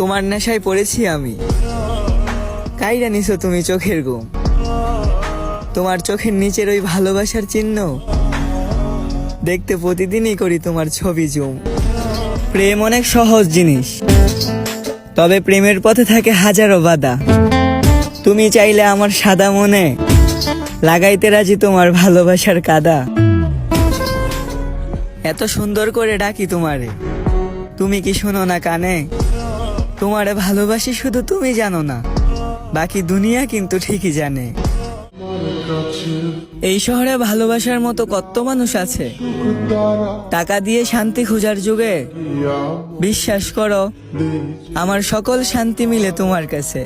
তোমার নেশায় পড়েছি আমি। কাইরা নিছো তুমি চোখের ঘুম। তোমার চোখের নিচের ওই ভালোবাসার চিহ্ন। দেখতে প্রতিদিনই করি তোমার ছবি জুম। প্রেম অনেক সহজ জিনিস, তবে প্রেমের পথে থাকে হাজারো বাধা। তুমি চাইলে আমার সাদা মনে লাগাইতে রাজি তোমার ভালোবাসার কাদা। এত সুন্দর করে ডাকি তোমারে। তুমি কি শোনো না কানে? তোমারে ভালোবাসি শুধু তুমি জানো না। বাকি দুনিয়া কিন্তু ঠিকই জানে। এই শহরে ভালোবাসার মতো কত মানুষ আছে? টাকা দিয়ে শান্তি খোঁজার যুগে বিশ্বাস করো, আমার সকল শান্তি মিলে তোমার কাছে।